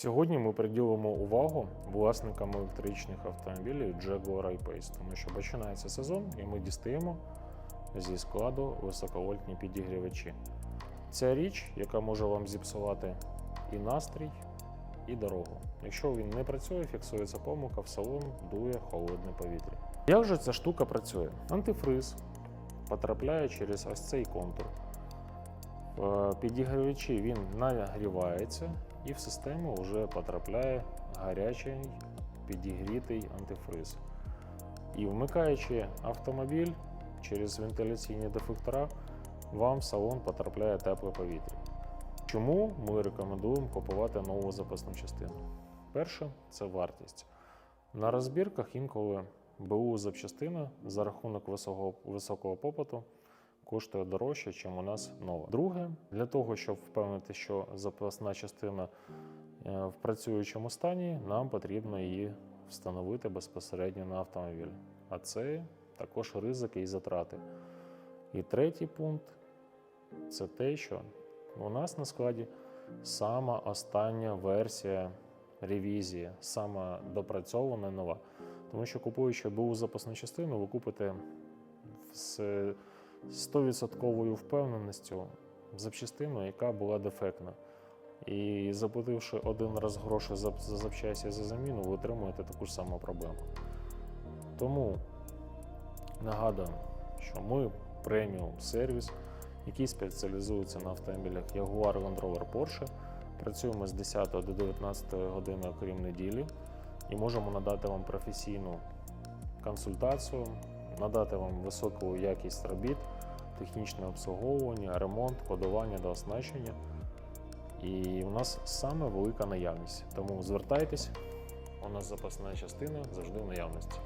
Сьогодні ми приділимо увагу власникам електричних автомобілів Jaguar I-Pace, тому що починається сезон і ми дістаємо зі складу високовольтні підігрівачі. Ця річ, яка може вам зіпсувати і настрій, і дорогу. Якщо він не працює, фіксується помилка, в салон дує холодне повітря. Як же ця штука працює? Антифриз потрапляє через ось цей контур. В підігрівачі він нагрівається і в систему вже потрапляє гарячий підігрітий антифриз. І вмикаючи автомобіль через вентиляційні дефлектора, вам в салон потрапляє тепле повітря. Чому ми рекомендуємо купувати нову запасну частину? Перше це вартість. На розбірках інколи БУ запчастина за рахунок високого, високого попиту коштує дорожче, ніж у нас нова. Друге, для того, щоб впевнити, що запасна частина е, в працюючому стані, нам потрібно її встановити безпосередньо на автомобіль. А це також ризики і затрати. І третій пункт це те, що у нас на складі сама остання версія ревізії, сама допрацьована нова. Тому що купуючи БУ запасну частину, ви купите з 100% впевненістю запчастину, яка була дефектна. І заплативши один раз гроші за, за запчасті за заміну, ви отримуєте таку ж саму проблему. Тому нагадуємо, що ми преміум сервіс, який спеціалізується на автомобілях Jaguar Land Rover Porsche. Працюємо з 10 до 19 години, окрім неділі, і можемо надати вам професійну консультацію, надати вам високу якість робіт, технічне обслуговування, ремонт, кодування до оснащення. І у нас саме велика наявність. Тому звертайтесь, у нас запасна частина завжди в наявності.